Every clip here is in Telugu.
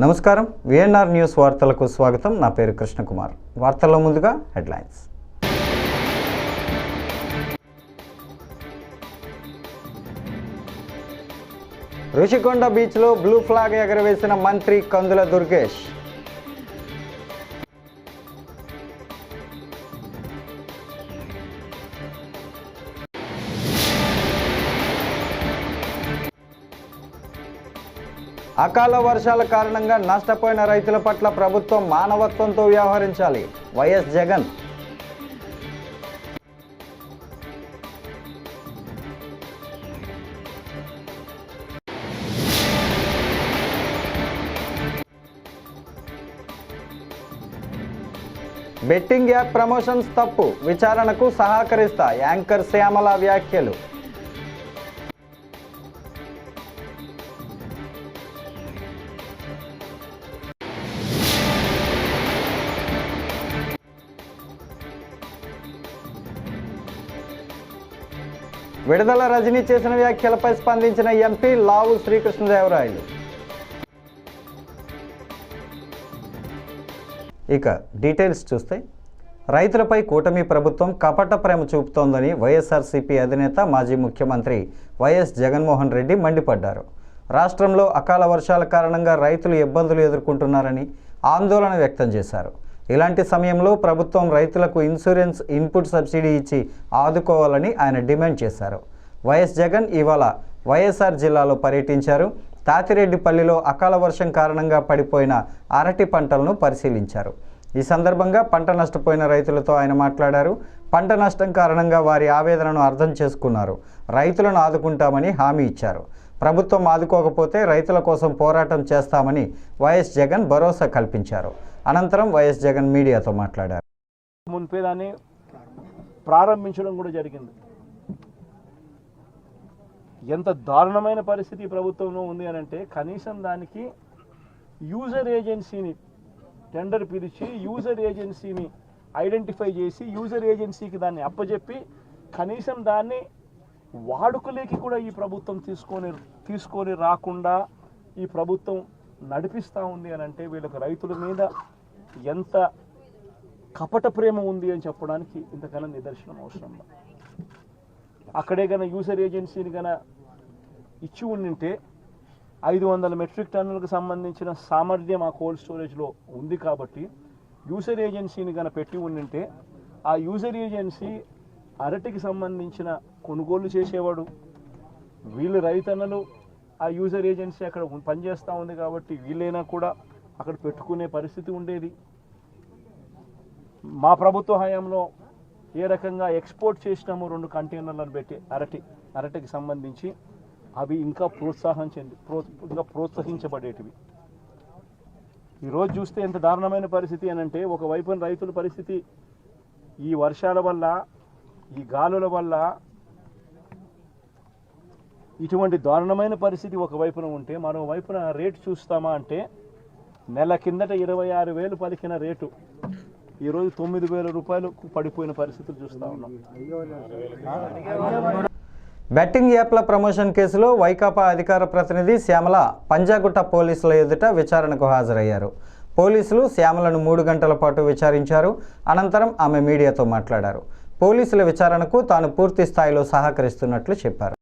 నమస్కారం. విఎన్ఆర్ న్యూస్ వార్తలకు స్వాగతం. నా పేరు కృష్ణకుమార్. వార్తల్లో ముందుగా హెడ్లైన్స్. రుషికొండ బీచ్లో బ్లూ ఫ్లాగ్ ఎగరవేసిన మంత్రి కందుల దుర్గేష్. అకాల వర్షాల కారణంగా నష్టపోయిన రైతుల పట్ల ప్రభుత్వం మానవత్వంతో వ్యవహరించాలి. YS Jagan. Betting app promotions తప్పు. విచారణకు సహకరిస్తా యాంకర్ శ్యామల వ్యాఖ్యలు. విడుదల రజనీ చేసిన వ్యాఖ్యలపై స్పందించిన ఎంపీ లావు శ్రీకృష్ణదేవరాయలు. ఇక డీటెయిల్స్ చూస్తే రైతులపై కూటమి ప్రభుత్వం కపట ప్రేమ చూపుతోందని వైఎస్ఆర్సీపీ అధినేత మాజీ ముఖ్యమంత్రి వైఎస్ జగన్మోహన్ రెడ్డి మండిపడ్డారు. రాష్ట్రంలో అకాల వర్షాల కారణంగా రైతులు ఇబ్బందులు ఎదుర్కొంటున్నారని ఆందోళన వ్యక్తం చేశారు. ఇలాంటి సమయంలో ప్రభుత్వం రైతులకు ఇన్సూరెన్స్ ఇన్పుట్ సబ్సిడీ ఇచ్చి ఆదుకోవాలని ఆయన డిమాండ్ చేశారు. వైఎస్ జగన్ ఇవాళ వైఎస్ఆర్ జిల్లాలో పర్యటించారు. తాతిరెడ్డిపల్లిలో అకాల వర్షం కారణంగా పడిపోయిన అరటి పంటలను పరిశీలించారు. ఈ సందర్భంగా పంట నష్టపోయిన రైతులతో ఆయన మాట్లాడారు. పంట నష్టం కారణంగా వారి ఆవేదనను అర్థం చేసుకున్నారు. రైతులను ఆదుకుంటామని హామీ ఇచ్చారు. ప్రభుత్వం ఆదుకోకపోతే రైతుల కోసం పోరాటం చేస్తామని వైఎస్ జగన్ భరోసా కల్పించారు. అనంతరం వైఎస్ జగన్ మీడియాతో మాట్లాడారు. మున్పే దాన్ని ప్రారంభించడం కూడా జరిగింది. ఎంత దారుణమైన పరిస్థితి ప్రభుత్వంలో ఉంది అని అంటే కనీసం దానికి యూజర్ ఏజెన్సీని టెండర్ పిలిచి యూజర్ ఏజెన్సీని ఐడెంటిఫై చేసి యూజర్ ఏజెన్సీకి దాన్ని అప్పజెప్పి కనీసం దాన్ని వాడుకలేకి కూడా ఈ ప్రభుత్వం తీసుకొని తీసుకొని రాకుండా ఈ ప్రభుత్వం నడిపిస్తూ ఉంది అని అంటే వీళ్ళకి రైతుల మీద ఎంత కపట ప్రేమ ఉంది అని చెప్పడానికి ఇంతకన్నా నిదర్శనం అవసరం అక్కడే కన్నా యూజర్ ఏజెన్సీని కన్నా ఇచ్చి ఉండింటే ఐదు వందల మెట్రిక్ టన్నులకు సంబంధించిన సామర్థ్యం ఆ కోల్డ్ స్టోరేజ్లో ఉంది కాబట్టి యూసర్ ఏజెన్సీని కనుక పెట్టి ఉండింటే ఆ యూజర్ ఏజెన్సీ అరటికి సంబంధించిన కొనుగోలు చేసేవాడు. వీళ్ళు రైతన్నలు ఆ యూజర్ ఏజెన్సీ అక్కడ పనిచేస్తూ ఉంది కాబట్టి వీళ్ళైనా కూడా అక్కడ పెట్టుకునే పరిస్థితి ఉండేది. మా ప్రభుత్వ హయాంలో ఏ రకంగా ఎక్స్పోర్ట్ చేసినాము రెండు కంటైనర్లను పెట్టి అరటి అరటికి సంబంధించి అవి ఇంకా ప్రోత్సాహం చెంది ప్రో ఇంకా ప్రోత్సహించబడేటివి. ఈరోజు చూస్తే ఎంత దారుణమైన పరిస్థితి అని అంటే ఒకవైపున రైతుల పరిస్థితి ఈ వర్షాల వల్ల ఈ గాలుల వల్ల ఇటువంటి దారుణమైన పరిస్థితి ఒకవైపున ఉంటే మరోవైపున రేటు చూస్తామా అంటే నెల కిందట ఇరవై ఆరు వేలు పలికిన రేటు. ఈరోజు తొమ్మిది వేల రూపాయలకు పడిపోయిన పరిస్థితులు చూస్తూ ఉన్నాం. బెట్టింగ్ యాప్ల ప్రమోషన్ కేసులో వైకాపా అధికార ప్రతినిధి శ్యామల పంజాగుట్ట పోలీసుల ఎదుట విచారణకు హాజరయ్యారు. పోలీసులు శ్యామలను మూడు గంటల పాటు విచారించారు. అనంతరం ఆమె మీడియాతో మాట్లాడారు. పోలీసుల విచారణకు తాను పూర్తి స్థాయిలో సహకరిస్తున్నట్లు చెప్పారు.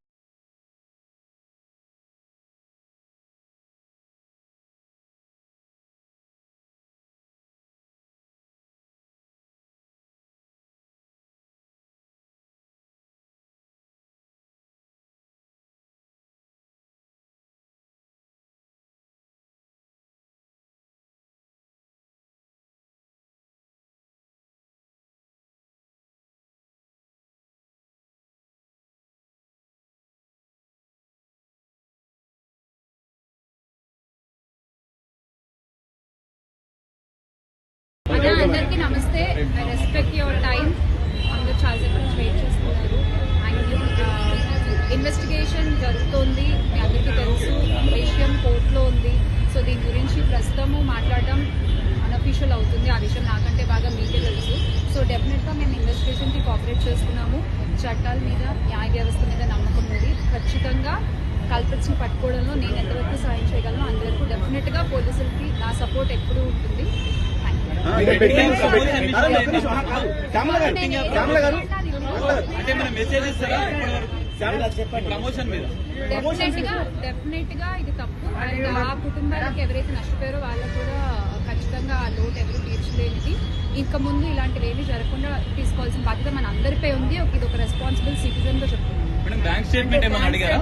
అదే అందరికీ నమస్తే. ఐ రెస్పెక్ట్ యువర్ టైం అందరూ చాలాసేపు నుంచి వెయిట్ చేస్తున్నారు. థ్యాంక్ యూ ఇన్వెస్టిగేషన్ జరుగుతోంది. మీ అందరికీ తెలుసు విషయం కోర్టులో ఉంది. సో దీని గురించి ప్రస్తుతము మాట్లాడడం అన్అఫీషియల్ అవుతుంది. ఆ విషయం నాకంటే బాగా మీకే తెలుసు. సో డెఫినెట్గా మేము ఇన్వెస్టిగేషన్కి కోఆపరేట్ చేస్తున్నాము. చట్టాల మీద న్యాయ వ్యవస్థ మీద నమ్మకం ఉంది. ఖచ్చితంగా కల్పిట్స్ని పట్టుకోవడంలో నేను ఎంతవరకు సాయం చేయగలను అంతవరకు డెఫినెట్గా పోలీసులకి నా సపోర్ట్ ఎప్పుడూ ఉంటుంది. అంటే మన మెసేజ్ ఇస్తారా? ప్రమోషన్ మీద. డెఫినెట్గా డెఫినెట్గా ఇది తప్పు. అండ్ ఆ కుటుంబాలకు ఎవరైతే నష్టపోయారో వాళ్ళకు కూడా ఖచ్చితంగా ఆ లోటు ఎవరు తీర్చలేనిది. ఇంకా ముందు ఇలాంటివి ఏమీ జరగకుండా తీసుకోవాల్సిన బాధ్యత మన అందరిపై ఉంది. ఒక- ఇది ఒక రెస్పాన్సిబుల్ సిటిజన్గా చెప్తున్నాను. బ్యాంక్ స్టేట్మెంట్ అడిగారా?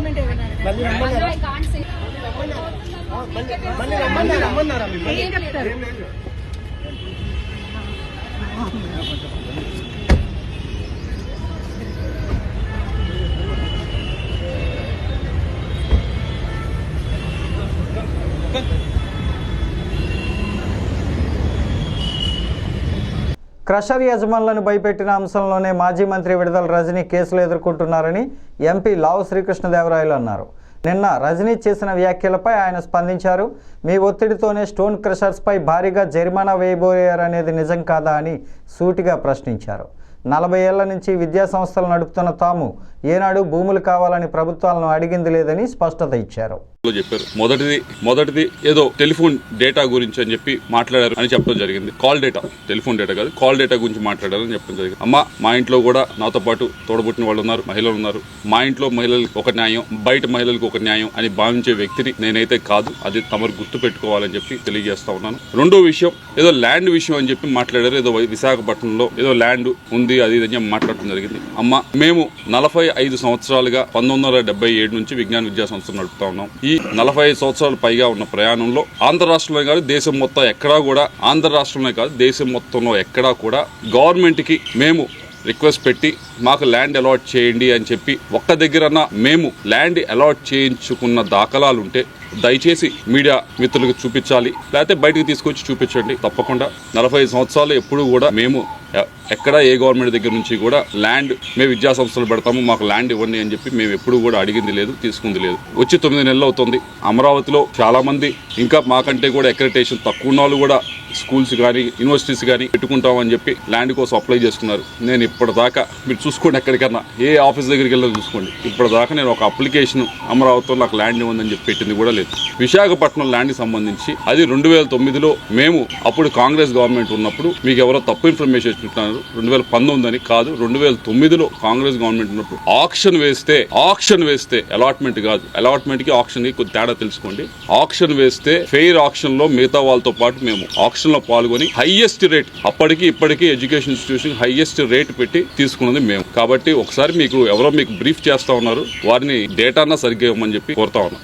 క్రషర్ యజమానులను భయపెట్టిన అంశంలోనే మాజీ మంత్రి విడుదల రజనీ కేసులు ఎదుర్కొంటున్నారని ఎంపీ లావు శ్రీకృష్ణదేవరాయలు అన్నారు. నిన్న రజనీ చేసిన వ్యాఖ్యలపై ఆయన స్పందించారు. మీ ఒత్తిడితోనే స్టోన్ క్రషర్స్పై భారీగా జరిమానా వేయబోయారనేది నిజం కాదా అని సూటిగా ప్రశ్నించారు. నలభై ఏళ్ళ నుంచి విద్యా సంస్థలు నడుపుతున్న తాము ఏనాడు భూములు కావాలని ప్రభుత్వాలను అడిగింది లేదని స్పష్టత ఇచ్చారు. చెప్పారు. మొదటిది మొదటిది ఏదో టెలిఫోన్ డేటా గురించి అని చెప్పి మాట్లాడారు అని చెప్పడం జరిగింది. కాల్ డేటా టెలిఫోన్ డేటా కాదు కాల్ డేటా గురించి మాట్లాడారని చెప్పడం జరిగింది. అమ్మ మా ఇంట్లో కూడా నాతో పాటు తోడబుట్టిన వాళ్ళు ఉన్నారు మహిళలు ఉన్నారు. మా ఇంట్లో మహిళలకు ఒక న్యాయం బయట మహిళలకు ఒక న్యాయం అని భావించే వ్యక్తిని నేనైతే కాదు అది తమరు గుర్తు పెట్టుకోవాలని చెప్పి తెలియజేస్తా ఉన్నాను. రెండో విషయం ఏదో ల్యాండ్ విషయం అని చెప్పి మాట్లాడారు ఏదో విశాఖపట్నంలో ఏదో ల్యాండ్ ఉంది అది ఇది అని మాట్లాడటం జరిగింది. అమ్మ మేము నలభై ఐదు సంవత్సరాలుగా పంతొమ్మిది వందల డెబ్బై ఏడు నుంచి విజ్ఞాన విద్యా సంస్థ నడుపుతా ఉన్నాం. ఈ నలభై ఐదు సంవత్సరాలు పైగా ఉన్న ప్రయాణంలో ఆంధ్ర రాష్ట్రంలో కాదు దేశం మొత్తం ఎక్కడా కూడా ఆంధ్ర రాష్ట్రంలో కాదు దేశం మొత్తంలో ఎక్కడా కూడా గవర్నమెంట్కి మేము రిక్వెస్ట్ పెట్టి మాకు ల్యాండ్ అలాట్ చేయండి అని చెప్పి ఒక్క దగ్గరన్నా మేము ల్యాండ్ అలాట్ చేయించుకున్న దాఖలాలు ఉంటే దయచేసి మీడియా మిత్రులకు చూపించాలి. లేకపోతే బయటకు తీసుకొచ్చి చూపించండి. తప్పకుండా నలభై ఐదు సంవత్సరాలు ఎప్పుడు కూడా మేము ఎ- ఎక్కడ ఏ గవర్నమెంట్ దగ్గర నుంచి కూడా ల్యాండ్ మేము విద్యా సంస్థలు పెడతాము మాకు ల్యాండ్ ఇవ్వండి అని చెప్పి మేము ఎప్పుడు కూడా అడిగింది లేదు తీసుకుంది లేదు. వచ్చి తొమ్మిది నెలలు అవుతుంది. అమరావతిలో చాలామంది ఇంకా మాకంటే కూడా ఎక్రిటేషన్ తక్కువ ఉన్న వాళ్ళు కూడా స్కూల్స్ కానీ యూనివర్సిటీస్ కానీ పెట్టుకుంటామని చెప్పి ల్యాండ్ కోసం అప్లై చేసుకున్నారు నేను ఇప్పటిదాకా మీరు చూసుకోండి ఎక్కడికన్నా ఏ ఆఫీస్ దగ్గరికి వెళ్ళి చూసుకోండి. ఇప్పటిదాకా నేను ఒక అప్లికేషన్ అమరావతిలో నాకు ల్యాండ్ ఇవ్వందని చెప్పి పెట్టింది కూడా లేదు. విశాఖపట్నం ల్యాండ్ సంబంధించి అది రెండు వేల తొమ్మిదిలో మేము అప్పుడు కాంగ్రెస్ గవర్నమెంట్ ఉన్నప్పుడు మీకు ఎవరో తప్పు ఇన్ఫర్మేషన్ ఇస్తున్నారు రెండు వేల పంతొమ్మిది అని కాదు రెండు వేల తొమ్మిదిలో కాంగ్రెస్ గవర్నమెంట్ ఉన్నప్పుడు. ఆక్షన్ వేస్తే ఆక్షన్ వేస్తే అలాట్మెంట్ కాదు. అలాట్మెంట్కి ఆక్షన్కి కొద్ది తేడా తెలుసుకోండి. ఆక్షన్ వేస్తే ఫెయిర్ ఆక్షన్లో మిగతా వాళ్ళతో పాటు మేము ఆక్షన్ లో పాల్గొని హైయెస్ట్ రేట్ అప్పటికి ఇప్పటికీ ఎడ్యుకేషన్ ఇన్స్టిట్యూషన్ హైయెస్ట్ రేట్ పెట్టి తీసుకున్నది మేము. కాబట్టి ఒకసారి మీకు ఎవరో మీకు బ్రీఫ్ చేస్తా ఉన్నారు. వారిని డేటానా సరిగ్గా ఇవ్వమని చెప్పి కోరుతా ఉన్నాం.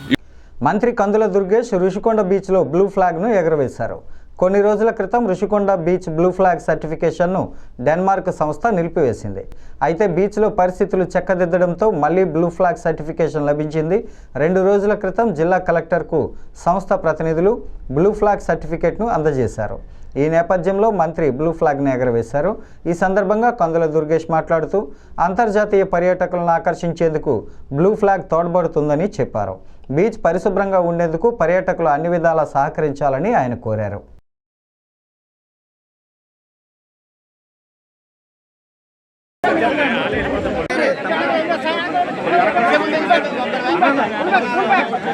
మంత్రి కందుల దుర్గేష్ రుషికొండ బీచ్లో బ్లూ ఫ్లాగ్ను ఎగరవేశారు. కొన్ని రోజుల క్రితం రుషికొండ బీచ్ బ్లూ ఫ్లాగ్ సర్టిఫికేషన్ను డెన్మార్క్ సంస్థ నిలిపివేసింది. అయితే బీచ్లో పరిస్థితులు చెక్కదిద్దడంతో మళ్ళీ బ్లూ ఫ్లాగ్ సర్టిఫికేషన్ లభించింది. రెండు రోజుల క్రితం జిల్లా కలెక్టర్కు సంస్థ ప్రతినిధులు బ్లూ ఫ్లాగ్ సర్టిఫికేట్ను అందజేశారు. ఈ నేపథ్యంలో మంత్రి బ్లూ ఫ్లాగ్ని ఎగరవేశారు. ఈ సందర్భంగా కందుల దుర్గేష్ మాట్లాడుతూ అంతర్జాతీయ పర్యాటకులను ఆకర్షించేందుకు బ్లూ ఫ్లాగ్ తోడ్పడుతుందని చెప్పారు. బీచ్ పరిశుభ్రంగా ఉండేందుకు పర్యాటకులు అన్ని విధాలా సహకరించాలని ఆయన కోరారు.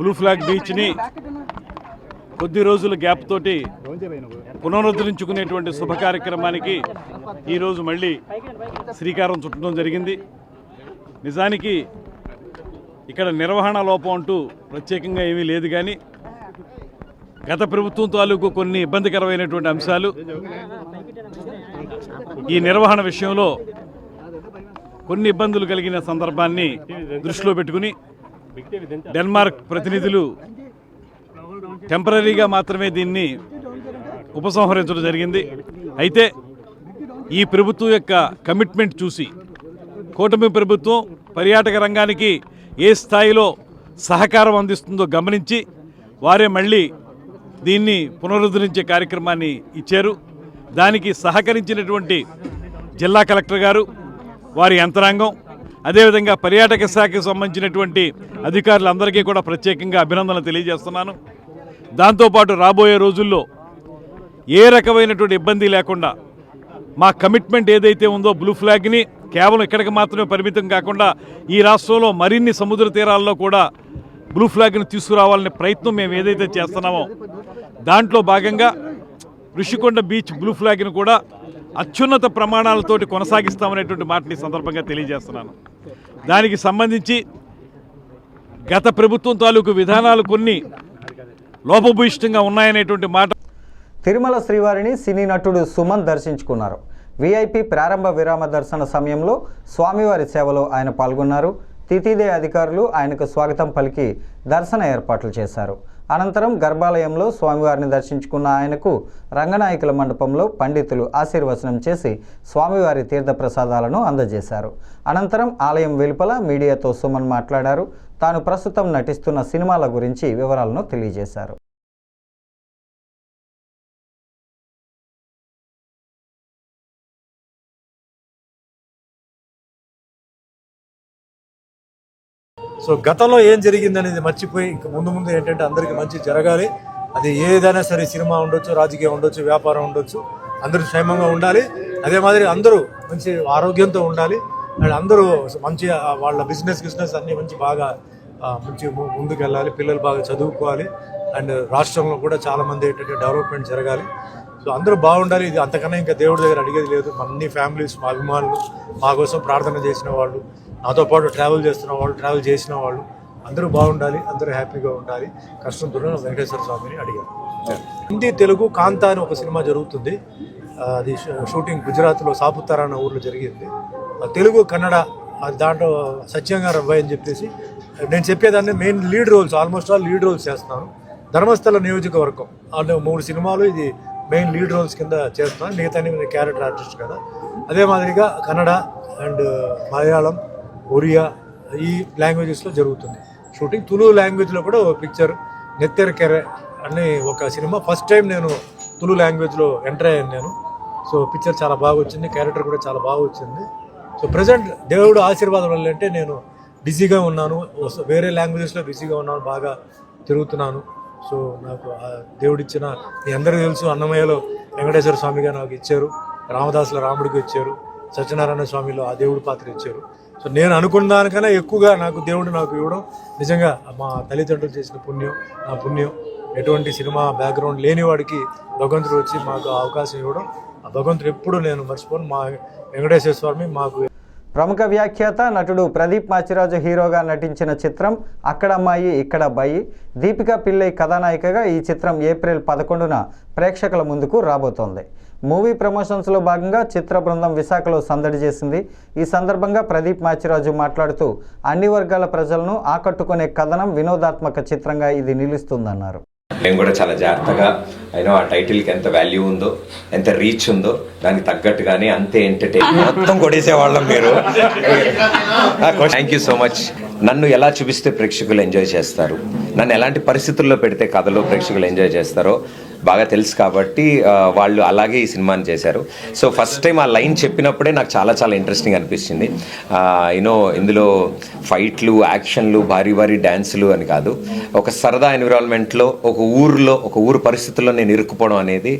బ్లూ ఫ్లాగ్ బీచ్ని కొద్ది రోజుల గ్యాప్ తోటి పునరుద్ధరించుకునేటువంటి శుభ కార్యక్రమానికి ఈరోజు మళ్ళీ శ్రీకారం చుట్టడం జరిగింది. నిజానికి ఇక్కడ నిర్వహణ లోపం అంటూ ప్రత్యేకంగా ఏమీ లేదు కానీ గత ప్రభుత్వం తాలూకు కొన్ని ఇబ్బందికరమైనటువంటి అంశాలు ఈ నిర్వహణ విషయంలో కొన్ని ఇబ్బందులు కలిగిన సందర్భాన్ని దృష్టిలో పెట్టుకుని డెన్మార్క్ ప్రతినిధులు టెంపరీగా మాత్రమే దీన్ని ఉపసంహరించడం జరిగింది. అయితే ఈ ప్రభుత్వం యొక్క కమిట్మెంట్ చూసి కూటమి ప్రభుత్వం పర్యాటక రంగానికి ఏ స్థాయిలో సహకారం అందిస్తుందో గమనించి వారే మళ్ళీ దీన్ని పునరుద్ధరించే కార్యక్రమాన్ని ఇచ్చారు. దానికి సహకరించినటువంటి జిల్లా కలెక్టర్ గారు వారి యంత్రాంగం అదేవిధంగా పర్యాటక శాఖకు సంబంధించినటువంటి అధికారులందరికీ కూడా ప్రత్యేకంగా అభినందనలు తెలియజేస్తున్నాను. దాంతోపాటు రాబోయే రోజుల్లో ఏ రకమైనటువంటి ఇబ్బంది లేకుండా మా కమిట్మెంట్ ఏదైతే ఉందో బ్లూ ఫ్లాగ్ని కేవలం ఇక్కడికి మాత్రమే పరిమితం కాకుండా ఈ రాష్ట్రంలో మరిన్ని సముద్ర తీరాల్లో కూడా బ్లూ ఫ్లాగ్ని తీసుకురావాలనే ప్రయత్నం మేము ఏదైతే చేస్తున్నామో దాంట్లో భాగంగా ఋషికొండ బీచ్ బ్లూ ఫ్లాగ్ని కూడా అత్యున్నత ప్రమాణాలతోటి కొనసాగిస్తామనేటువంటి మాటని సందర్భంగా తెలియజేస్తున్నాను. దానికి సంబంధించి గత ప్రభుత్వం తాలూకు విధానాలు కొన్ని లోపభూయిష్టంగా ఉన్నాయనేటువంటి మాట తిరుమల శ్రీవారిని సినీ నటుడు సుమన్ దర్శించుకున్నారు. విఐపి ప్రారంభ విరామ దర్శన సమయంలో స్వామివారి సేవలో ఆయన పాల్గొన్నారు. తితిదే అధికారులు ఆయనకు స్వాగతం పలికి దర్శన ఏర్పాట్లు చేశారు. అనంతరం గర్భాలయంలో స్వామివారిని దర్శించుకున్న ఆయనకు రంగనాయకుల మండపంలో పండితులు ఆశీర్వచనం చేసి స్వామివారి తీర్థప్రసాదాలను అందజేశారు. అనంతరం ఆలయం వెలుపల మీడియాతో సుమన్ మాట్లాడారు. తాను ప్రస్తుతం నటిస్తున్న సినిమాల గురించి వివరాలను తెలియజేశారు. సో గతంలో ఏం జరిగిందనేది మర్చిపోయి ఇంక ముందు ముందు ఏంటంటే అందరికీ మంచి జరగాలి. అది ఏదైనా సరే సినిమా ఉండొచ్చు రాజకీయం ఉండొచ్చు వ్యాపారం ఉండొచ్చు అందరూ క్షేమంగా ఉండాలి. అదే మాదిరి అందరూ మంచి ఆరోగ్యంతో ఉండాలి. అండ్ అందరూ మంచి వాళ్ళ బిజినెస్ బిజినెస్ అన్ని మంచి బాగా మంచి ము- ముందుకు వెళ్ళాలి పిల్లలు బాగా చదువుకోవాలి. అండ్ రాష్ట్రంలో కూడా చాలామంది ఏంటంటే డెవలప్మెంట్ జరగాలి. సో అందరూ బాగుండాలి. ఇది అంతకన్నా ఇంకా దేవుడి దగ్గర అడిగేది లేదు. అన్ని ఫ్యామిలీస్ మా అభిమానులు మా కోసం ప్రార్థన చేసిన వాళ్ళు నాతో పాటు ట్రావెల్ చేస్తున్న వాళ్ళు ట్రావెల్ చేసిన వాళ్ళు అందరూ బాగుండాలి. అందరూ హ్యాపీగా ఉండాలి. కష్టంతో వెంకటేశ్వర స్వామిని అడిగారు. హిందీ తెలుగు కాంత అని ఒక సినిమా జరుగుతుంది. అది షూటింగ్ గుజరాత్లో సాపుతారా అన్న ఊర్లో జరిగింది. తెలుగు కన్నడ అది దాంట్లో సత్యంగా రవ్వాయి అని చెప్పేసి నేను చెప్పేదాన్ని main lead roles almost all lead roles చేస్తున్నాను. ధర్మస్థల నియోజకవర్గం. అంటే మూడు సినిమాలు ఇది మెయిన్ లీడ్ రోల్స్ కింద చేస్తున్నాను మిగతా నేను క్యారెక్టర్ ఆర్టిస్ట్ కదా. అదే మాదిరిగా కన్నడ అండ్ uh, మలయాళం ఒరియా ఈ లాంగ్వేజెస్లో జరుగుతుంది. షూటింగ్ తులు లాంగ్వేజ్లో కూడా ఒక పిక్చర్ నెత్తెరకెరె అని ఒక సినిమా. ఫస్ట్ టైం నేను తులు లాంగ్వేజ్లో ఎంటర్ అయ్యాను నేను. సో పిక్చర్ చాలా బాగా వచ్చింది. క్యారెక్టర్ కూడా చాలా బాగా వచ్చింది. సో ప్రజెంట్ దేవుడు ఆశీర్వాదం వల్ల అంటే నేను బిజీగా ఉన్నాను. వేరే లాంగ్వేజెస్లో బిజీగా ఉన్నాను. బాగా తిరుగుతున్నాను. సో నాకు దేవుడిచ్చిన మీ అందరికీ తెలుసు అన్నమయ్యలో వెంకటేశ్వర స్వామిగా నాకు ఇచ్చారు రామదాసుల రాముడికి ఇచ్చారు సత్యనారాయణ స్వామిలో ఆ దేవుడి పాత్ర ఇచ్చారు. సో నేను అనుకున్న దానికన్నా ఎక్కువగా నాకు దేవుడు నాకు ఇవ్వడం నిజంగా మా తల్లిదండ్రులు చేసిన పుణ్యం నా పుణ్యం. ఎటువంటి సినిమా బ్యాక్గ్రౌండ్ లేని వాడికి భగవంతుడు వచ్చి మాకు అవకాశం ఇవ్వడం ఆ భగవంతుడు ఎప్పుడు నేను మర్చిపోను. మా వెంకటేశ్వర స్వామి మాకు ప్రముఖ వ్యాఖ్యాత నటుడు ప్రదీప్ మాచిరాజు హీరోగా నటించిన చిత్రం అక్కడ అమ్మాయి ఇక్కడ అబ్బాయి దీపికా పిల్లై కథానాయికగా ఈ చిత్రం ఏప్రిల్ పదకొండున ప్రేక్షకుల ముందుకు రాబోతోంది. మూవీ ప్రమోషన్స్లో భాగంగా చిత్ర బృందం విశాఖలో సందడి చేసింది. ఈ సందర్భంగా ప్రదీప్ మాచిరాజు మాట్లాడుతూ అన్ని వర్గాల ప్రజలను ఆకట్టుకునే కథనం వినోదాత్మక చిత్రంగా ఇది నిలుస్తుందన్నారు. మేము కూడా చాలా జాగ్రత్తగా అయినా ఆ టైటిల్కి ఎంత వాల్యూ ఉందో ఎంత రీచ్ ఉందో దానికి తగ్గట్టుగానే అంతే ఎంటర్టైన్ మొత్తం కొడేసే వాళ్ళం మీరు థ్యాంక్ యూ సో మచ్ నన్ను ఎలా చూపిస్తే ప్రేక్షకులు ఎంజాయ్ చేస్తారు? నన్ను ఎలాంటి పరిస్థితుల్లో పెడితే కథలో ప్రేక్షకులు ఎంజాయ్ చేస్తారో బాగా తెలుసు కాబట్టి వాళ్ళు అలాగే ఈ సినిమాని చేశారు. సో ఫస్ట్ టైం ఆ లైన్ చెప్పినప్పుడే నాకు చాలా చాలా ఇంట్రెస్టింగ్ అనిపించింది. యూనో ఇందులో ఫైట్లు యాక్షన్లు భారీ భారీ డ్యాన్సులు అని కాదు. ఒక సరదా ఎన్విరాన్మెంట్లో ఒక ఊరిలో ఒక ఊరు పరిస్థితుల్లో నేను ఇరుక్కుపోవడం అనేది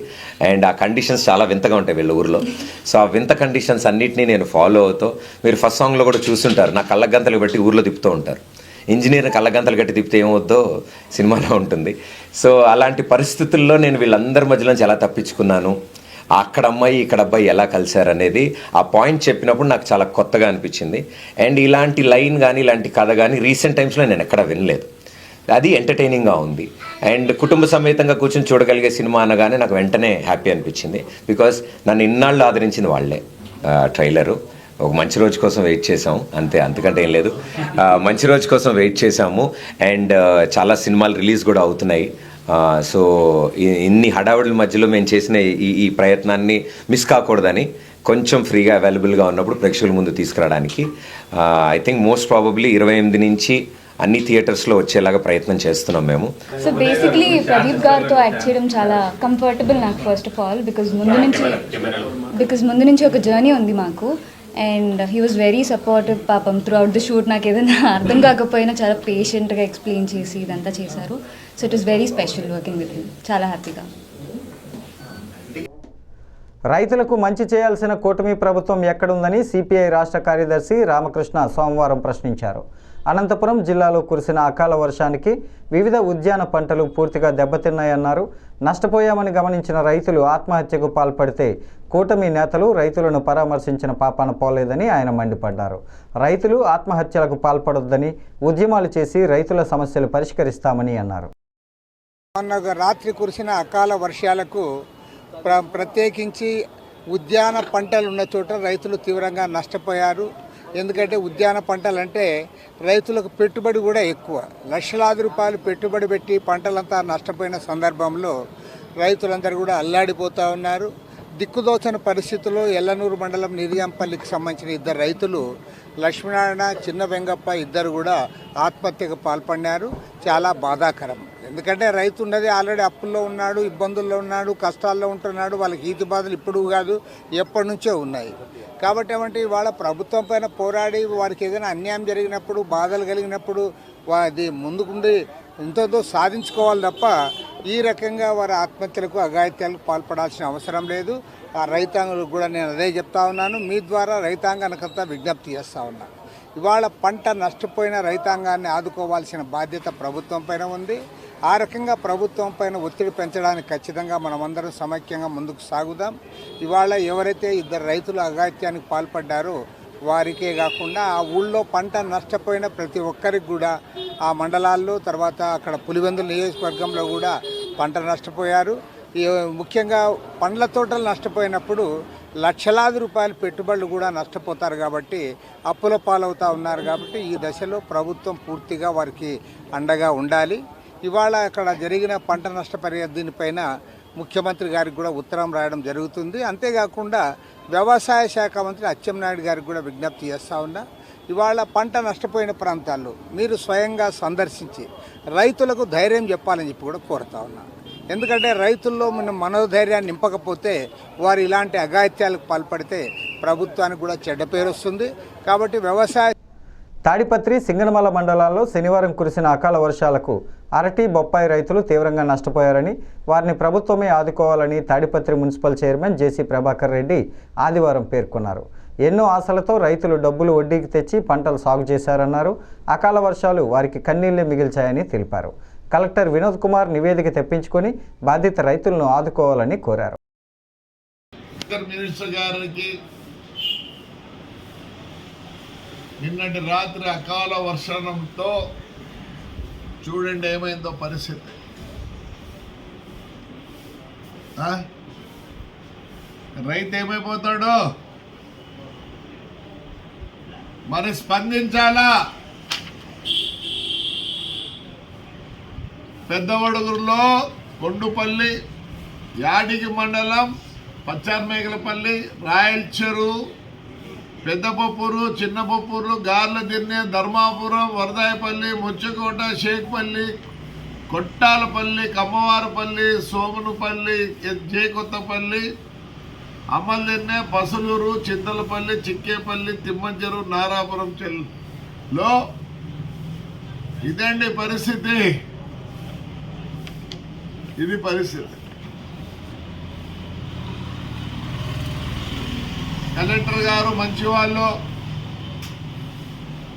అండ్ ఆ కండిషన్స్ చాలా వింతగా ఉంటాయి వీళ్ళ ఊరిలో. సో ఆ వింత కండిషన్స్ అన్నిటినీ నేను ఫాలో అవుతూ మీరు ఫస్ట్ సాంగ్లో కూడా చూస్తుంటారు నా కళ్ళ గంతలు బట్టి ఊర్లో తిప్పుతూ ఉంటారు. ఇంజనీర్ కళ్ళగంతలు కట్టి తిప్పితే ఏమవుద్దో సినిమాలో ఉంటుంది. సో అలాంటి పరిస్థితుల్లో నేను వీళ్ళందరి మధ్యలో నుంచి ఎలా తప్పించుకున్నాను అక్కడ అమ్మాయి ఇక్కడ అబ్బాయి ఎలా కలిశారు అనేది ఆ పాయింట్ చెప్పినప్పుడు నాకు చాలా కొత్తగా అనిపించింది. అండ్ ఇలాంటి లైన్ కానీ ఇలాంటి కథ కానీ రీసెంట్ టైమ్స్లో నేను ఎక్కడా వినలేదు. అది ఎంటర్టైనింగ్గా ఉంది. అండ్ కుటుంబ సమేతంగా కూర్చొని చూడగలిగే సినిమా అనగానే నాకు వెంటనే హ్యాపీ అనిపించింది. బికాస్ నన్ను ఇన్నాళ్ళు ఆదరించింది వాళ్ళే ట్రైలరు. ఒక మంచి రోజు కోసం వెయిట్ చేసాం అంతే అంతకంటే ఏం లేదు. మంచి రోజు కోసం వెయిట్ చేసాము అండ్ చాలా సినిమాలు రిలీజ్ కూడా అవుతున్నాయి. సో ఇన్ని హడావుడి మధ్యలో మేము చేసిన ఈ ఈ ప్రయత్నాన్ని మిస్ కాకూడదని కొంచెం ఫ్రీగా అవైలబుల్గా ఉన్నప్పుడు ప్రేక్షకుల ముందు తీసుకురావడానికి. ఐ థింక్ మోస్ట్ ప్రాబబ్లీ ఇరవై ఎనిమిది నుంచి అన్ని థియేటర్స్లో వచ్చేలాగా ప్రయత్నం చేస్తున్నాం మేము. సో బేసిక్లీ ప్రదీప్ గారితో యాక్ట్ చేయడం చాలా కంఫర్టబుల్ నాకు ఫస్ట్ ఆఫ్ ఆల్ బికాజ్ ముందు నుంచి బికాజ్ ముందు నుంచి ఒక జర్నీ ఉంది మాకు. And he was very supportive పాపం త్రూ అవుట్ ద షూట్ నాకు ఏదైనా అర్థం కాకపోయినా చాలా పేషెంట్గా ఎక్స్ప్లెయిన్ చేసి ఇదంతా చేశారు. So it is very special working with చాలా హ్యాపీగా. రైతులకు మంచి చేయాల్సిన కూటమి ప్రభుత్వం ఎక్కడుందని సిపిఐ రాష్ట్ర కార్యదర్శి రామకృష్ణ సోమవారం ప్రశ్నించారు. అనంతపురం జిల్లాలో కురిసిన అకాల వర్షానికి వివిధ ఉద్యాన పంటలు పూర్తిగా దెబ్బతిన్నాయన్నారు. నష్టపోయామని గమనించిన రైతులు ఆత్మహత్యకు పాల్పడితే కూటమి నేతలు రైతులను పరామర్శించిన పాపాన పోలేదని ఆయన మండిపడ్డారు. రైతులు ఆత్మహత్యలకు పాల్పడొద్దని ఉద్యమాలు చేసి రైతుల సమస్యలు పరిష్కరిస్తామని అన్నారు. మొన్న రాత్రి కురిసిన అకాల వర్షాలకు ప్ర ప్రత్యేకించి ఉద్యాన పంటలు ఉన్న చోట రైతులు తీవ్రంగా నష్టపోయారు. ఎందుకంటే ఉద్యాన పంటలు అంటే రైతులకు పెట్టుబడి కూడా ఎక్కువ. లక్షలాది రూపాయలు పెట్టుబడి పెట్టి పంటలంతా నష్టపోయిన సందర్భంలో రైతులందరూ కూడా అల్లాడిపోతూ ఉన్నారు. దిక్కుదోచని పరిస్థితుల్లో ఎల్లనూరు మండలం నిర్యాంపల్లికి సంబంధించిన ఇద్దరు రైతులు లక్ష్మీనారాయణ చిన్న వెంగప్ప ఇద్దరు కూడా ఆత్మహత్యకు పాల్పడినారు. చాలా బాధాకరం. ఎందుకంటే రైతు ఉన్నది ఆల్రెడీ అప్పుల్లో ఉన్నాడు ఇబ్బందుల్లో ఉన్నాడు కష్టాల్లో ఉంటున్నాడు వాళ్ళకి ఈతి బాధలు ఇప్పుడు కాదు ఎప్పటి నుంచో ఉన్నాయి. కాబట్టి ఏమంటే ఇవాళ ప్రభుత్వం పైన పోరాడి వారికి ఏదైనా అన్యాయం జరిగినప్పుడు బాధలు కలిగినప్పుడు వా- అది ముందుకుండి ఎంతో సాధించుకోవాలి తప్ప ఈ రకంగా వారి ఆత్మహత్యలకు అఘాయిత్యాలకు పాల్పడాల్సిన అవసరం లేదు. ఆ రైతాంగులకు కూడా నేను అదే చెప్తా ఉన్నాను. మీ ద్వారా రైతాంగానికంతా విజ్ఞప్తి చేస్తూ ఉన్నాను ఇవాళ పంట నష్టపోయిన రైతాంగాన్ని ఆదుకోవాల్సిన బాధ్యత ప్రభుత్వం పైన ఉంది. ఆ రకంగా ప్రభుత్వం పైన ఒత్తిడి పెంచడానికి ఖచ్చితంగా మనమందరం సమైక్యంగా ముందుకు సాగుదాం. ఇవాళ ఎవరైతే ఇద్దరు రైతులు అఘాయిత్యానికి పాల్పడ్డారో వారికే కాకుండా ఆ ఊళ్ళో పంట నష్టపోయిన ప్రతి ఒక్కరికి కూడా ఆ మండలాల్లో తర్వాత అక్కడ పులివెందుల నియోజకవర్గంలో కూడా పంట నష్టపోయారు. ఈ ముఖ్యంగా పండ్ల తోటలు నష్టపోయినప్పుడు లక్షలాది రూపాయల పెట్టుబడులు కూడా నష్టపోతారు కాబట్టి అప్పుల పాలవుతూ ఉన్నారు కాబట్టి ఈ దశలో ప్రభుత్వం పూర్తిగా వారికి అండగా ఉండాలి. ఇవాళ అక్కడ జరిగిన పంట నష్టపరిహార దీనిపైన ముఖ్యమంత్రి గారికి కూడా ఉత్తరం రాయడం జరుగుతుంది. అంతేకాకుండా వ్యవసాయ శాఖ మంత్రి అచ్చెన్నాయుడు గారికి కూడా విజ్ఞప్తి చేస్తూ ఉన్నా ఇవాళ పంట నష్టపోయిన ప్రాంతాల్లో మీరు స్వయంగా సందర్శించి రైతులకు ధైర్యం చెప్పాలని చెప్పి కూడా కోరుతా ఉన్నా. ఎందుకంటే రైతుల్లో మన మనోధైర్యాన్ని నింపకపోతే వారు ఇలాంటి అఘాయిత్యాలకు పాల్పడితే ప్రభుత్వానికి కూడా చెడ్డ పేరు వస్తుంది. కాబట్టి వ్యవసాయ తాడిపత్రి సింగనమల మండలాల్లో శనివారం కురిసిన అకాల వర్షాలకు అరటి బొప్పాయి రైతులు తీవ్రంగా నష్టపోయారని వారిని ప్రభుత్వమే ఆదుకోవాలని తాడిపత్రి మున్సిపల్ చైర్మన్ జేసీ ప్రభాకర్ రెడ్డి ఆదివారం పేర్కొన్నారు. ఎన్నో ఆశలతో రైతులు డబ్బులు వడ్డీకి తెచ్చి పంటలు సాగు చేశారన్నారు. అకాల వర్షాలు వారికి కన్నీళ్ళే మిగిల్చాయని తెలిపారు. కలెక్టర్ వినోద్ కుమార్ నివేదిక తెప్పించుకొని బాధిత రైతులను ఆదుకోవాలని కోరారు. గారికి నిన్నటి రాత్రి అకాల వర్షంతో చూడండి ఏమైందో పరిస్థితి. రైతు ఏమైపోతాడు? మరి స్పందించాలా? పెద్దవడుగురులో కొండుపల్లి యాడికి మండలం పచ్చార్మేకలపల్లి రాయల్ చెరువు పెద్దపప్పూరు చిన్నపప్పూరు గార్ల ధర్మాపురం వరదాయపల్లి ముచ్చకోట షేక్పల్లి కొట్టాలపల్లి కమ్మవారపల్లి సోమనుపల్లి జేకొత్తపల్లి కొత్తపల్లి అమ్మల్దిన్నె పసులూరు చింతలపల్లి చిక్కేపల్లి తిమ్మంచెరు నారాపురం చెల్లో ఇదండి పరిస్థితి. ఇది పరిస్థితి. కలెక్టర్ గారు మంచి వాళ్ళు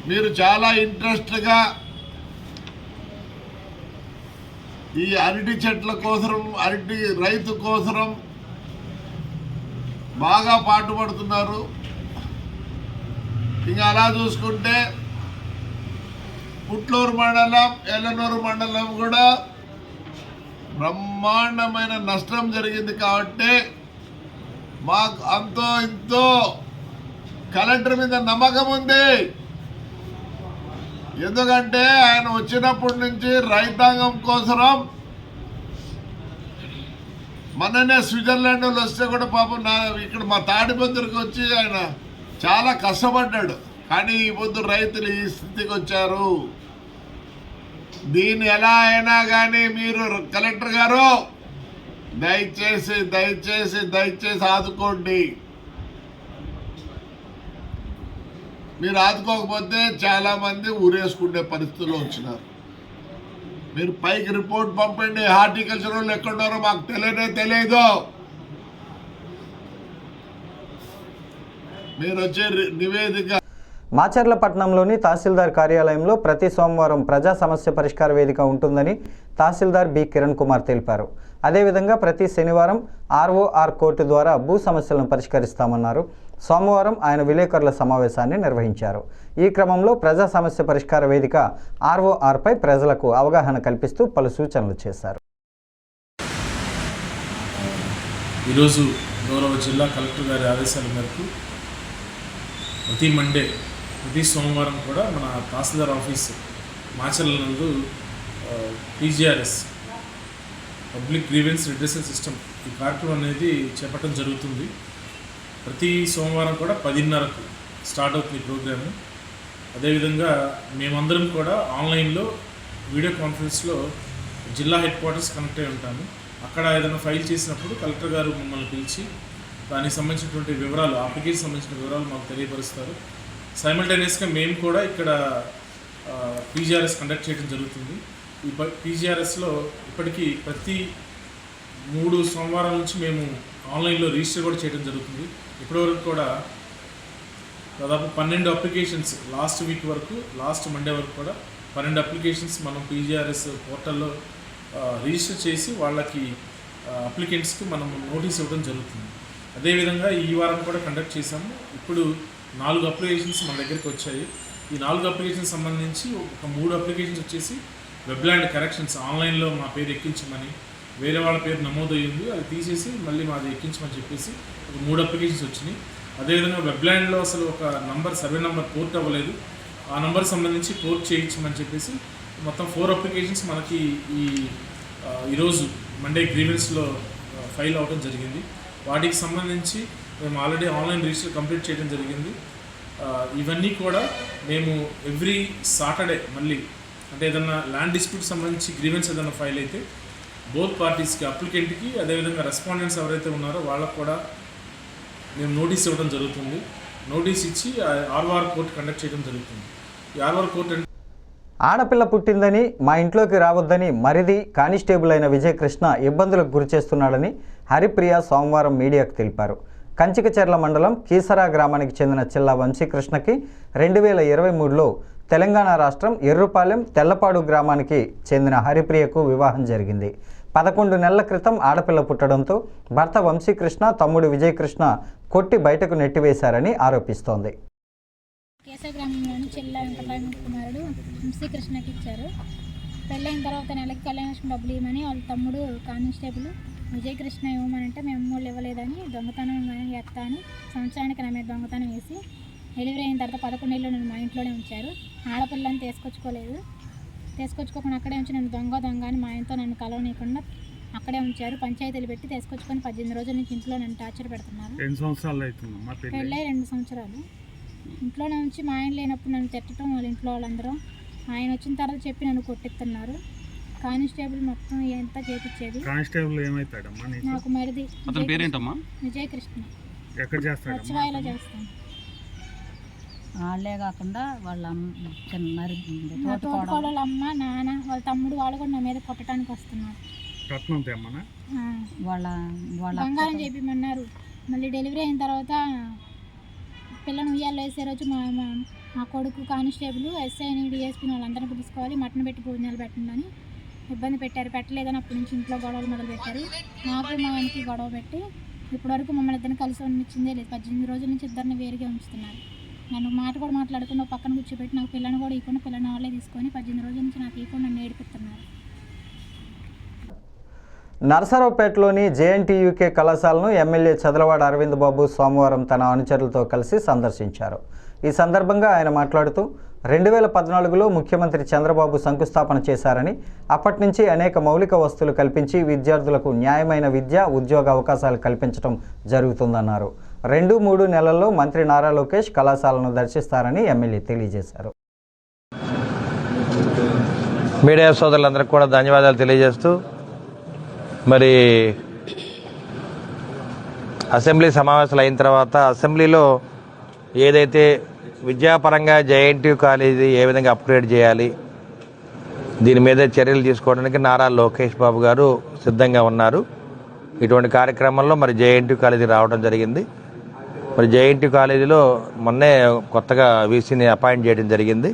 మీరు చాలా ఇంట్రెస్ట్గా ఈ అరటి చెట్ల కోసరం అరటి రైతు కోసరం బాగా పాటుపడుతున్నారు. ఇంకా అలా చూసుకుంటే పుట్లూరు మండలం ఎల్లనూరు మండలం కూడా బ్రహ్మాండమైన నష్టం జరిగింది కాబట్టి మాకు అంతో ఇంతో కలెక్టర్ మీద నమ్మకం ఉంది. ఎందుకంటే ఆయన వచ్చినప్పటి నుంచి రైతాంగం కోసరం. మొన్ననే స్విట్జర్లాండ్ వాళ్ళు వస్తే కూడా పాపం నా ఇక్కడ మా తాడిపత్రికి వచ్చి ఆయన చాలా కష్టపడ్డాడు. కానీ ఈ పొద్దు రైతులు ఈ స్థితికి వచ్చారు. దీన్ని ఎలా అయినా కానీ మీరు కలెక్టర్ గారు దయచేసి దయచేసి దయచేసి ఆదుకోండి. మీరు ఆదుకోకపోతే చాలామంది ఊరేసుకునే పరిస్థితుల్లో వచ్చినారు. మీరు పైకి రిపోర్ట్ పంపండి హార్టికల్చర్ వాళ్ళు ఎక్కడున్నారో మాకు తెలియనే తెలియదు మీరు వచ్చే నివేదిక మాచర్లపట్నంలోని తహసీల్దార్ కార్యాలయంలో ప్రతి సోమవారం ప్రజా సమస్య పరిష్కార వేదిక ఉంటుందని తహసీల్దార్ బి కిరణ్ కుమార్ తెలిపారు. అదేవిధంగా ప్రతి శనివారం ఆర్ఓఆర్ కోర్టు ద్వారా భూ సమస్యలను పరిష్కరిస్తామన్నారు. సోమవారం ఆయన విలేకరుల సమావేశాన్ని నిర్వహించారు. ఈ క్రమంలో ప్రజా సమస్య పరిష్కార వేదిక ఆర్ఓఆర్పై ప్రజలకు అవగాహన కల్పిస్తూ పలు సూచనలు చేశారు. ఈరోజు గౌరవ జిల్లా కలెక్టర్ గారి ఆదేశాల మేరకు ప్రతి మండే ప్రతి సోమవారం కూడా మన తహసీల్దార్ ఆఫీస్ మాచర్ల నందు PGRS public grievance redressal system ఈ కార్యక్రమం అనేది చేపట్టడం జరుగుతుంది. ప్రతి సోమవారం కూడా పదిన్నరకు స్టార్ట్ అవుతుంది ఈ ప్రోగ్రాము. అదేవిధంగా మేమందరం కూడా ఆన్లైన్లో వీడియో కాన్ఫరెన్స్లో జిల్లా హెడ్ క్వార్టర్స్ కనెక్ట్ అయి ఉంటాము. అక్కడ ఏదైనా ఫైల్ చేసినప్పుడు కలెక్టర్ గారు మమ్మల్ని పిలిచి దానికి సంబంధించినటువంటి వివరాలు అప్లికేషన్ సంబంధించిన వివరాలు మాకు తెలియపరుస్తారు. సైమల్టేనియస్గా మేము కూడా ఇక్కడ పీజీఆర్ఎస్ కండక్ట్ చేయడం జరుగుతుంది. ఈ పీజీఆర్ఎస్లో ఇప్పటికీ ప్రతి మూడు సోమవారాల నుంచి మేము ఆన్లైన్లో రిజిస్టర్ కూడా చేయడం జరుగుతుంది. ఇప్పటివరకు కూడా దాదాపు పన్నెండు అప్లికేషన్స్ లాస్ట్ వీక్ వరకు లాస్ట్ మండే వరకు కూడా పన్నెండు అప్లికేషన్స్ మనం పీజీఆర్ఎస్ పోర్టల్లో రిజిస్టర్ చేసి వాళ్ళకి అప్లికెంట్స్కి మనం నోటీస్ ఇవ్వడం జరుగుతుంది. అదేవిధంగా ఈ వారం కూడా కండక్ట్ చేశాము. ఇప్పుడు నాలుగు అప్లికేషన్స్ మన దగ్గరికి వచ్చాయి. ఈ నాలుగు అప్లికేషన్స్ సంబంధించి ఒక మూడు అప్లికేషన్స్ వచ్చేసి వెబ్లాండ్ కరెక్షన్స్ ఆన్లైన్లో మా పేరు ఎక్కించమని వేరే వాళ్ళ పేరు నమోదయ్యింది. అది తీసేసి మళ్ళీ మాది ఎక్కించమని చెప్పేసి ఒక మూడు అప్లికేషన్స్ వచ్చినాయి. అదేవిధంగా వెబ్లాండ్లో అసలు ఒక నంబర్ సర్వే నంబర్ పోర్ట్ అవ్వలేదు. ఆ నంబర్ సంబంధించి పోర్ట్ చేయించమని చెప్పేసి మొత్తం ఫోర్ అప్లికేషన్స్ మనకి ఈ ఈరోజు మండే గ్రీవెన్స్లో ఫైల్ అవ్వడం జరిగింది. వాటికి సంబంధించి మేము ఆల్రెడీ ఆన్లైన్ రిజిస్టర్ కంప్లీట్ చేయడం జరిగింది. ఇవన్నీ కూడా మేము ఎవ్రీ సాటర్డే మళ్ళీ అంటే ఏదన్నా ల్యాండ్ డిస్ప్యూట్ సంబంధించి గ్రీవెన్స్ ఏదైనా ఫైల్ అయితే బోత్ పార్టీస్కి అప్లికెంట్కి అదేవిధంగా రెస్పాండెంట్స్ ఎవరైతే ఉన్నారో వాళ్ళకు కూడా మేము నోటీస్ ఇవ్వడం జరుగుతుంది. నోటీస్ ఇచ్చి ఆర్వార్ కోర్టు కండక్ట్ చేయడం జరుగుతుంది. ఈ ఆర్వార్ కోర్టు అంటే ఆడపిల్ల పుట్టిందని మా ఇంట్లోకి రావద్దని మరిది కానిస్టేబుల్ అయిన విజయకృష్ణ ఇబ్బందులకు గురిచేస్తున్నాడని హరిప్రియ సోమవారం మీడియాకు తెలిపారు. కంచికచెర్ల మండలం కీసరా గ్రామానికి చెందిన చిల్లా వంశీకృష్ణకి రెండు వేల ఇరవై మూడులో తెలంగాణ రాష్ట్రం ఎర్రుపాలెం తెల్లపాడు గ్రామానికి చెందిన హరిప్రియకు వివాహం జరిగింది. పదకొండు నెలల క్రితం ఆడపిల్ల పుట్టడంతో భర్త వంశీకృష్ణ తమ్ముడు విజయకృష్ణ కొట్టి బయటకు నెట్టివేశారని ఆరోపిస్తోంది. కేశవ గ్రామంలోని చెల్ల వెంకటరామ కుమారుడు వంశీకృష్ణకి ఇచ్చారు. పెళ్ళైన తర్వాత నెలకి కళ్యాణలక్ష్మి డబ్బులు ఇవ్వమని వాళ్ళ తమ్ముడు కానిస్టేబుల్ విజయకృష్ణ ఇవ్వమనంటే మేము అమ్మోళ్ళు ఇవ్వలేదని దొంగతనం కానీ ఎత్తా అని సంవత్సరానికి నా మీద దొంగతనం వేసి డెలివరీ అయిన తర్వాత పదకొండేళ్ళు నన్ను మా ఇంట్లోనే ఉంచారు. ఆడపిల్లని తీసుకొచ్చుకోలేదు. తీసుకొచ్చుకోకుండా అక్కడే ఉంచి నన్ను దొంగ దొంగ అని మా ఆయనతో నన్ను కలవనీయకుండా అక్కడే ఉంచారు. పంచాయతీలు పెట్టి తీసుకొచ్చుకొని పద్దెనిమిది రోజుల నుంచి ఇంట్లో నన్ను టార్చర్ పెడుతున్నారు. రెండు సంవత్సరాలు అవుతుంది పెళ్ళి. రెండు సంవత్సరాలు. ఇంట్లోనే ఉంచి మా ఆయన లేనప్పుడు నన్ను తిట్టడం వాళ్ళ ఇంట్లో వాళ్ళందరూ. ఆయన వచ్చిన తర్వాత చెప్పి నన్ను కొట్టిస్తున్నారు. కానిస్టేబుల్ మొత్తం ఎంత చేపించేది. కానిస్టేబుల్ ఏమవుతాడమ్మా నీకు? మరిది అతని పేరేంటమ్మా? విజయకృష్ణ. ఎక్కడ సచివాయలో చేస్తాను. వాళ్ళే కాకుండా వాళ్ళ మరి తోటకోడల. అమ్మ నాన్న వాళ్ళ తమ్ముడు వాళ్ళు కూడా నా మీద కొట్టడానికి వస్తున్నారు. వాళ్ళ వాళ్ళ బంగారం చేపిమన్నారు మళ్ళీ డెలివరీ అయిన తర్వాత పిల్లని ఉయ్యాల్లో వేసే రోజు మా మా కొడుకు కానిస్టేబుల్ ఎస్ఐని డిఎస్పీని వాళ్ళందరినీ పిలుచుకోవాలి మటన్ పెట్టి భోజనాలు పెట్టండి ఇబ్బంది పెట్టారు. పెట్టలేదని అప్పటి నుంచి ఇంట్లో గొడవలు మొదలు పెట్టారు. నాకు మా ఆయనకి గొడవ పెట్టి ఇప్పటివరకు మమ్మల్ని ఇద్దరిని కలిసి ఉంచిందే లేదు. పద్దెనిమిది రోజుల నుంచి ఇద్దరిని వేరుగా ఉంచుతున్నారు. నన్ను మాట కూడా మాట్లాడకుండా పక్కన కూర్చోబెట్టి నాకు పిల్లని కూడా ఇవ్వకుండా పిల్లని వాళ్ళే తీసుకొని పద్దెనిమిది రోజుల నుంచి నాకు ఇవ్వకుండా నన్ను ఏడిపిస్తున్నారు. నరసరావుపేటలోని జేఎన్టీయూకే కళాశాలను ఎమ్మెల్యే చదలవాడ అరవింద్ బాబు సోమవారం తన అనుచరులతో కలిసి సందర్శించారు. ఈ సందర్భంగా ఆయన మాట్లాడుతూ రెండు వేల పద్నాలుగులో ముఖ్యమంత్రి చంద్రబాబు శంకుస్థాపన చేశారని అప్పటి నుంచి అనేక మౌలిక వస్తువులు కల్పించి విద్యార్థులకు న్యాయమైన విద్య ఉద్యోగ అవకాశాలు కల్పించడం జరుగుతుందన్నారు. రెండు మూడు నెలల్లో మంత్రి నారా లోకేష్ కళాశాలను దర్శిస్తారని ఎమ్మెల్యే తెలియజేశారు. మీడియా సోదరులందరికీ కూడా ధన్యవాదాలు తెలియజేస్తూ మరి అసెంబ్లీ సమావేశాలు అయిన తర్వాత అసెంబ్లీలో ఏదైతే విద్యాపరంగా జేఎన్టీయూ కాలేజీ ఏ విధంగా అప్గ్రేడ్ చేయాలి దీని మీద చర్యలు తీసుకోవడానికి నారా లోకేష్ బాబు గారు సిద్ధంగా ఉన్నారు. ఇటువంటి కార్యక్రమంలో మరి జేఎన్టీ కాలేజీ రావడం జరిగింది. మరి జేఎన్టీ కాలేజీలో మొన్నే కొత్తగా వీసీని అపాయింట్ చేయడం జరిగింది.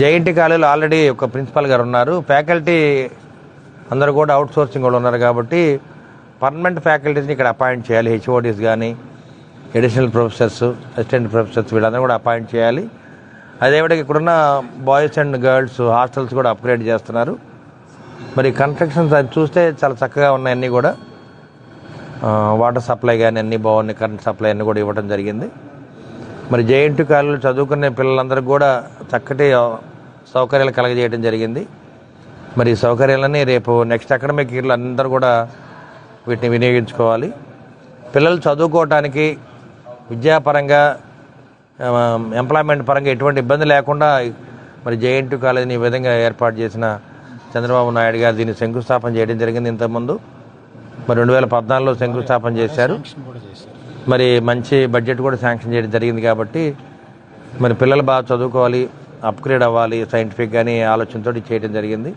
జేఎన్టీ కాలేజీలో ఆల్రెడీ ఒక ప్రిన్సిపాల్ గారు ఉన్నారు. ఫ్యాకల్టీ అందరూ కూడా అవుట్ సోర్సింగ్ వాళ్ళు ఉన్నారు కాబట్టి పర్మనెంట్ ఫ్యాకల్టీస్ని ఇక్కడ అపాయింట్ చేయాలి. హెచ్ఓడీస్ కానీ అడిషనల్ ప్రొఫెసర్స్ అసిస్టెంట్ ప్రొఫెసర్స్ వీళ్ళందరూ కూడా అపాయింట్ చేయాలి. అదేవిధంగా ఇక్కడున్న బాయ్స్ అండ్ గర్ల్స్ హాస్టల్స్ కూడా అప్గ్రేడ్ చేస్తున్నారు. మరి కన్స్ట్రక్షన్స్ అది చూస్తే చాలా చక్కగా ఉన్నాయి అన్నీ కూడా. వాటర్ సప్లై కానీ అన్నీ బాగున్నాయి కరెంట్ సప్లై అన్నీ కూడా ఇవ్వడం జరిగింది. మరి జేఎన్టీ కాలేజీలో చదువుకునే పిల్లలందరికీ కూడా చక్కటి సౌకర్యాలు కలగజేయడం జరిగింది. మరి సౌకర్యాలని రేపు నెక్స్ట్ అకాడమిక్ ఇయర్లో అందరూ కూడా వీటిని వినియోగించుకోవాలి. పిల్లలు చదువుకోవటానికి విద్యాపరంగా ఎంప్లాయ్మెంట్ పరంగా ఎటువంటి ఇబ్బంది లేకుండా మరి జేఎన్టీ కాలేజీని ఈ విధంగా ఏర్పాటు చేసిన చంద్రబాబు నాయుడు గారు దీన్ని శంకుస్థాపన చేయడం జరిగింది ఇంతకుముందు. మరి రెండు వేల పద్నాలుగులో శంకుస్థాపన చేశారు. మరి మంచి బడ్జెట్ కూడా శాంక్షన్ చేయడం జరిగింది కాబట్టి మరి పిల్లలు బాగా చదువుకోవాలి అప్గ్రేడ్ అవ్వాలి సైంటిఫిక్ కానీ ఆలోచనతో చేయడం జరిగింది.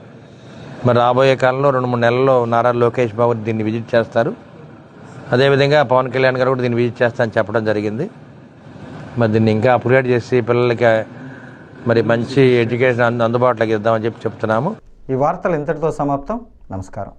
మరి రాబోయే కాలంలో రెండు మూడు నెలల్లో నారా లోకేష్ బాబు దీన్ని విజిట్ చేస్తారు. అదేవిధంగా పవన్ కళ్యాణ్ గారు కూడా దీన్ని విజిట్ చేస్తా అని చెప్పడం జరిగింది. మరి దీన్ని ఇంకా అప్గ్రేడ్ చేసి పిల్లలకి మరి మంచి ఎడ్యుకేషన్ అందు అందుబాటులోకి ఇద్దామని చెప్పి చెప్తున్నాము. ఈ వార్తలు ఇంతటితో సమాప్తం. నమస్కారం.